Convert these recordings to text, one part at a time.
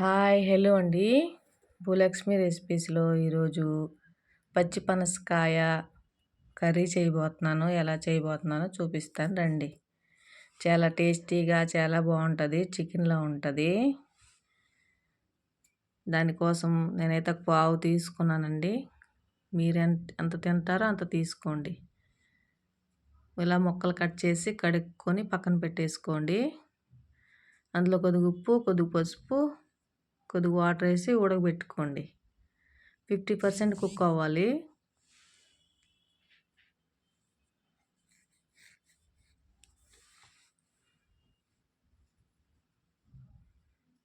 Hi hello అండి. భూలక్ష్మి రెసిపీస్లో ఈరోజు పచ్చి పనసకాయ కర్రీ చేయబోతున్నాను. ఎలా చేయబోతున్నానో చూపిస్తాను రండి. చాలా టేస్టీగా చాలా బాగుంటుంది చికెన్లో ఉంటుంది. దానికోసం నేనైతే పావు తీసుకున్నానండి. మీరు ఎంత ఎంత తింటారో అంత తీసుకోండి. ఇలా ముక్కలు కట్ చేసి కడుక్కొని పక్కన పెట్టేసుకోండి. అందులో కొద్దిగా ఉప్పు కొద్దిగా పసుపు కొద్దిగా వాటర్ వేసి ఉడకబెట్టుకోండి. ఫిఫ్టీ పర్సెంట్ కుక్ అవ్వాలి.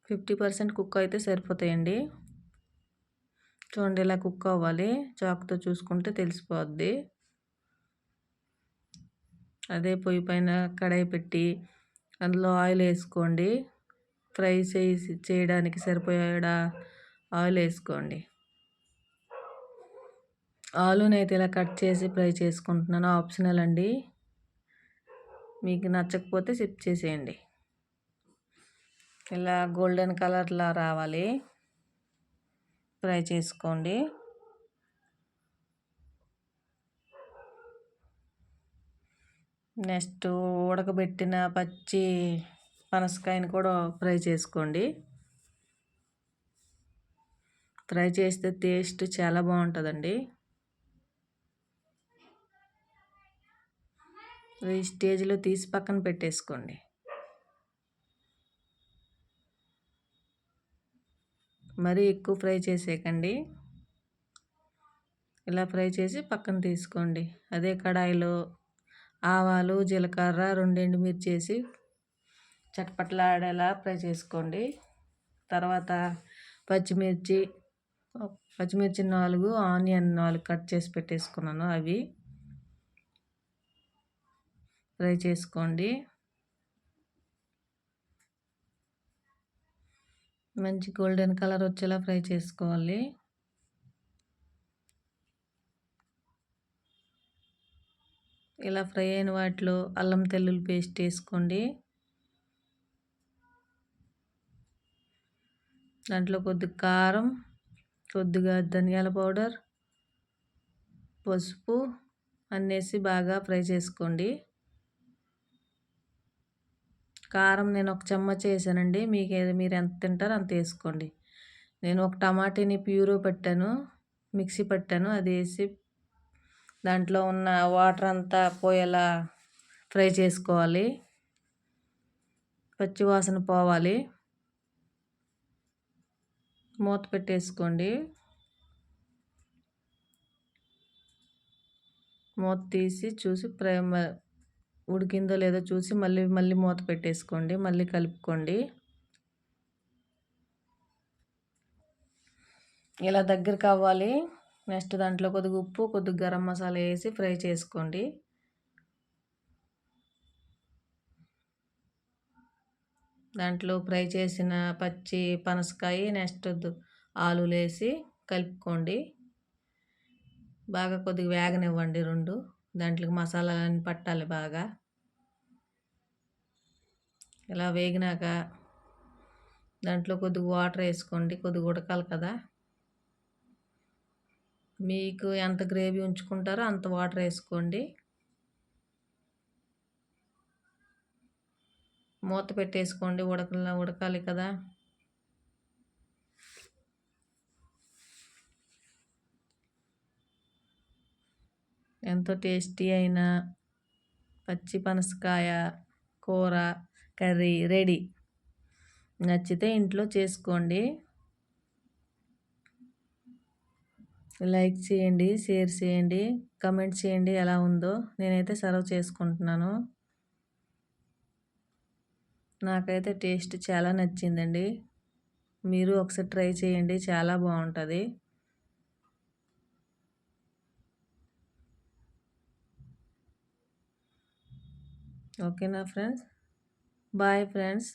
ఫిఫ్టీ పర్సెంట్ కుక్ అయితే సరిపోతాయండి. చూడండి ఇలా కుక్ అవ్వాలి. చాకుతో చూసుకుంటే తెలిసిపోద్ది. అదే పొయ్యి పైన కడాయి పెట్టి అందులో ఆయిల్ వేసుకోండి. ఫ్రై చేసి చేయడానికి సరిపోయేడా? ఆయిల్ వేసుకోండి. ఆలుని అయితే ఇలా కట్ చేసి ఫ్రై చేసుకుంటున్నాను. ఆప్షనల్ అండి. మీకు నచ్చకపోతే సిప్ చేసేయండి. ఇలా గోల్డెన్ కలర్లా రావాలి. ఫ్రై చేసుకోండి. నెక్స్ట్ ఉడకబెట్టిన పచ్చి పనసకాయని కూడా ఫ్రై చేసుకోండి. ఫ్రై చేస్తే టేస్ట్ చాలా బాగుంటుందండి. ఈ స్టేజ్లో తీసి పక్కన పెట్టేసుకోండి. మరీ ఎక్కువ ఫ్రై చేసేయకండి. ఇలా ఫ్రై చేసి పక్కన తీసుకోండి. అదే కడాయిలో ఆవాలు జీలకర్ర రెండింటి మిర్చి వేసి చటపట్లాడేలా ఫ్రై చేసుకోండి. తర్వాత పచ్చిమిర్చి పచ్చిమిర్చి నాలుగు ఆనియన్ నాలుగు కట్ చేసి పెట్టేసుకున్నాను అవి. ఫ్రై చేసుకోండి. మంచి గోల్డెన్ కలర్ వచ్చేలా ఫ్రై చేసుకోవాలి. ఇలా ఫ్రై అయిన వాటిలో అల్లం తెల్లుల్లి పేస్ట్ వేసుకోండి. దాంట్లో కొద్దిగా కారం కొద్దిగా ధనియాల పౌడర్ పసుపు అన్నేసి బాగా ఫ్రై చేసుకోండి. కారం నేను ఒక చెమ్మచ వేసానండి మీకు మీరు ఎంత తింటారో అంత వేసుకోండి. నేను ఒక టమాటీని ప్యూరో పెట్టాను మిక్సీ పెట్టాను అది వేసి దాంట్లో ఉన్న వాటర్ అంతా పోయేలా ఫ్రై చేసుకోవాలి. పచ్చివాసన పోవాలి. మూత పెట్టేసుకోండి. మూత తీసి చూసి ప్రేమ ఉడికిందో లేదో చూసి మళ్ళీ మళ్ళీ మూత పెట్టేసుకోండి. మళ్ళీ కలుపుకోండి. ఇలా దగ్గర కావాలి నెక్స్ట్ దాంట్లో కొద్దిగా ఉప్పు కొద్దిగా గరం మసాలా వేసి ఫ్రై చేసుకోండి. దాంట్లో ఫ్రై చేసిన పచ్చి పనసకాయ నెక్స్ట్ ఆలులు వేసి కలుపుకోండి. బాగా కొద్దిగా వేగనివ్వండి రెండు. దాంట్లోకి మసాలాలన్నీ పట్టాలి బాగా. ఇలా వేగినాక దాంట్లో కొద్దిగా వాటర్ వేసుకోండి. కొద్దిగా ఉడకాలి కదా. మీకు ఎంత గ్రేవీ ఉంచుకుంటారో అంత వాటర్ వేసుకోండి. మూత పెట్టేసుకోండి ఉడకలా ఉడకాలి కదా. ఎంతో టేస్టీ అయిన పచ్చి పనసకాయ కూర కర్రీ రెడీ. నచ్చితే ఇంట్లో చేసుకోండి. లైక్ చేయండి షేర్ చేయండి కమెంట్ చేయండి ఎలా ఉందో నేనైతే సర్వ్ చేసుకుంటున్నాను. నాకైతే టేస్ట్ చాలా నచ్చిందండి. మీరు ఒకసారి ట్రై చేయండి చాలా బాగుంటుంది. ఓకేనా ఫ్రెండ్స్? Bye friends.